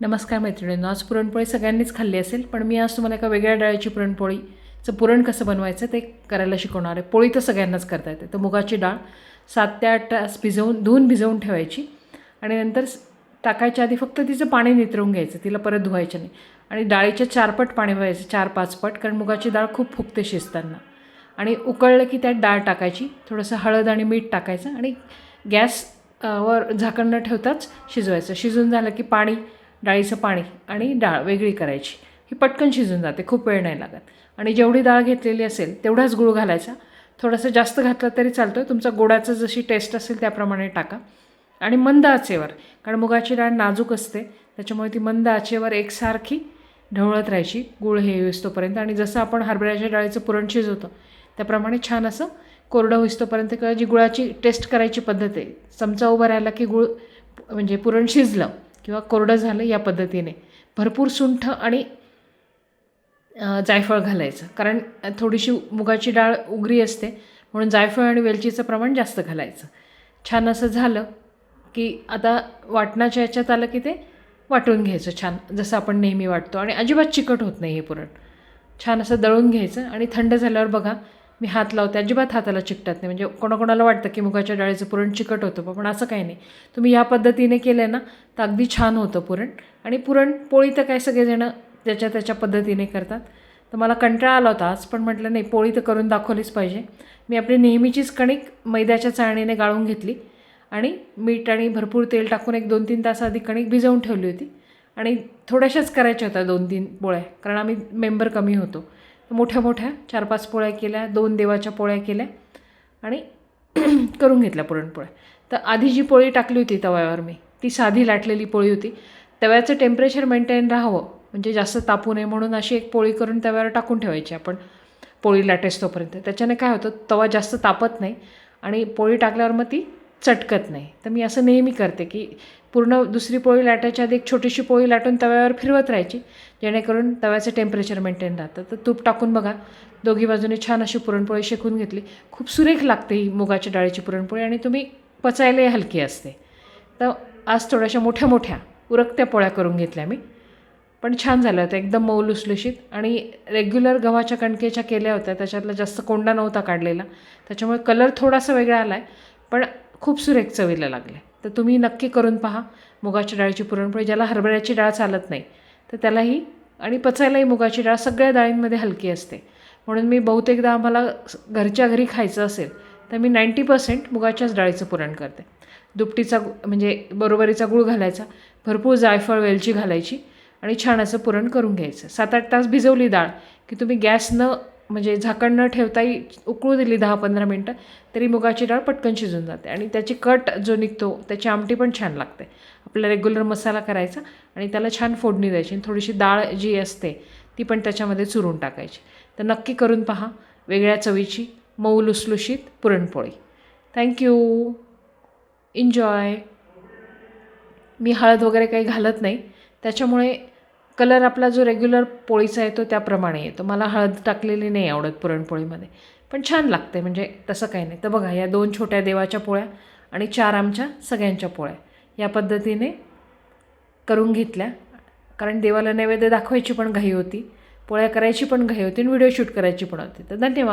नमस्कार मैत्रिणींनो आज पुरणपोळी सगळ्यांनीच खाल्ली असेल पण मी आज तुम्हाला एका वेगळ्या डाळीची पुरणपोळीचं पुरण कसं बनवायचं ते करायला शिकवणार आहे. पोळी तर सगळ्यांनाच करता येते. तर मुगाची डाळ सात ते आठ तास भिजवून धुवून भिजवून ठेवायची. आणि नंतर टाकायच्या आधी फक्त तिचं पाणी नितरवून घ्यायचं तिला परत धुवायचं नाही. आणि डाळीचे चारपट पाणी व्हायचं चार पाच पट कारण मुगाची डाळ खूप फुगते शिजताना. आणि उकळलं की त्यात डाळ टाकायची थोडंसं हळद आणि मीठ टाकायचं आणि गॅस वर झाकण न ठेवताच शिजवायचं. शिजून झालं की पाणी डाळीचं पाणी आणि डाळ वेगळी करायची. ही पटकन शिजून जाते खूप वेळ नाही लागत. आणि जेवढी डाळ घेतलेली असेल तेवढाच गुळ घालायचा. थोडासा जास्त घातलं तरी चालतो तुमचा गोडाचं जशी टेस्ट असेल त्याप्रमाणे टाका. आणि मंद आचेवर कारण मुगाची डाळ नाजूक असते त्याच्यामुळे ती मंद आचेवर एकसारखी ढवळत राहायची. गुळ हे होईस्तोपर्यंत. आणि जसं आपण हरभऱ्याच्या डाळीचं पुरण शिजवतो त्याप्रमाणे छान असं कोरडं होईस्तोपर्यंत किंवा जी गुळाची टेस्ट करायची पद्धत आहे चमचा उभा राहिला की गुळ म्हणजे पुरण शिजलं किंवा कोरडं झालं या पद्धतीने. भरपूर सुंठ आणि जायफळ घालायचं. कारण थोडीशी मुगाची डाळ उगरी असते म्हणून जायफळ आणि वेलचीचं प्रमाण जास्त घालायचं. छान असं झालं की आता वाटणाच्या याच्यात आलं की ते वाटून घ्यायचं छान जसं आपण नेहमी वाटतो. आणि अजिबात चिकट होत नाही हे पुरण. छान असं दळून घ्यायचं आणि थंड झाल्यावर बघा मी हात लावते अजिबात हाताला चिकटत नाही. म्हणजे कोणाकोणाला वाटतं की मुगाच्या डाळीचं पुरण चिकट होतं पण असं काही नाही. तुम्ही या पद्धतीने केलं ना तर अगदी छान होतं पुरण. आणि पुरण पोळी तर काय सगळेजणं त्याच्या त्याच्या पद्धतीने करतात. तर मला कंटाळा आला होता आज पण म्हटलं नाही पोळी तर करून दाखवलीच पाहिजे. मी आपली नेहमीचीच कणिक मैद्याच्या चाळणीने गाळून घेतली. आणि मीठ आणि भरपूर तेल टाकून एक दोन तीन तास आधी कणिक भिजवून ठेवली होती. आणि थोड्याशाच करायच्या होत्या दोन तीन पोळ्या कारण आम्ही मेंबर कमी होतो. मोठ्या मोठ्या चार पाच पोळ्या केल्या दोन देवाच्या पोळ्या केल्या आणि करून घेतल्या पुरणपोळ्या. तर आधी जी पोळी टाकली होती तव्यावर मी ती साधी लाटलेली पोळी होती. तव्याचं टेम्परेचर मेंटेन राहावं म्हणजे जास्त तापू नये म्हणून अशी एक पोळी करून तव्यावर टाकून ठेवायची आपण पोळी लाटेस तोपर्यंत. त्याच्याने काय होतं तवा जास्त तापत नाही आणि पोळी टाकल्यावर मग ती चटकत नाही. तर मी असं नेहमी करते की पूर्ण दुसरी पोळी लाटायच्या आधी एक छोटीशी पोळी लाटून तव्यावर फिरवत राहायची जेणेकरून तव्याचं टेम्परेचर मेंटेन राहतं. तर तूप टाकून बघा दोघी बाजूने छान अशी पुरणपोळी शेकून घेतली. खूप सुरेख लागते ही मुगाच्या डाळीची पुरणपोळी आणि तुम्ही पचायलाही हलकी असते. तर आज थोड्याशा मोठ्या मोठ्या उरकत्या पोळ्या करून घेतल्या मी. पण छान झालं होतं एकदम मऊ लुसलुशीत. आणि रेग्युलर गव्हाच्या कणकेच्या केल्या होत्या त्याच्यातला जास्त कोंडा नव्हता काढलेला. त्याच्यामुळे कलर थोडासा वेगळा आला आहे पण खूप सुरेख चवीला लागले. तर तुम्ही नक्की करून पहा मुगाच्या डाळीची पुरणपोळी ज्याला हरभऱ्याची डाळ चालत नाही. तर त्यालाही आणि पचायलाही मुगाची डाळ सगळ्या डाळींमध्ये हलकी असते. म्हणून मी बहुतेकदा आम्हाला घरच्या घरी खायचं असेल तर मी नाईंटी पर्सेंट मुगाच्याच डाळीचं पुरण करते. दुपटीचा गु- म्हणजे बरोबरीचा गूळ घालायचा भरपूर जायफळ वेलची घालायची आणि छान असं पुरण करून घ्यायचं. सात आठ तास भिजवली डाळ की तुम्ही गॅस न म्हणजे झाकण न ठेवताही उकळू दिली दहा पंधरा मिनटं तरी मुगाची डाळ पटकन शिजून जाते. आणि त्याची कट जो निघतो त्याची आमटी पण छान लागते. आपला रेग्युलर मसाला करायचा आणि त्याला छान फोडणी द्यायची आणि थोडीशी डाळ जी असते ती पण त्याच्यामध्ये चुरून टाकायची. तर नक्की करून पहा वेगळ्या चवीची मऊ लुसलुशीत पुरणपोळी. थँक्यू एन्जॉय मी हळद वगैरे काही घालत नाही. त्याच्यामुळे कलर आपला जो रेग्युलर पोळीचा येतो त्याप्रमाणे येतो. मला हळद टाकलेली नाही आवडत पुरणपोळीमध्ये पण छान लागते म्हणजे तसं काही नाही. तर बघा या दोन छोट्या देवाच्या पोळ्या आणि चार आमच्या सगळ्यांच्या पोळ्या या पद्धतीने करून घेतल्या. कारण देवाला नैवेद्य दाखवायची पण घाई होती पोळ्या करायची पण घाई होती आणि व्हिडिओ शूट करायची पण होती. तर धन्यवाद.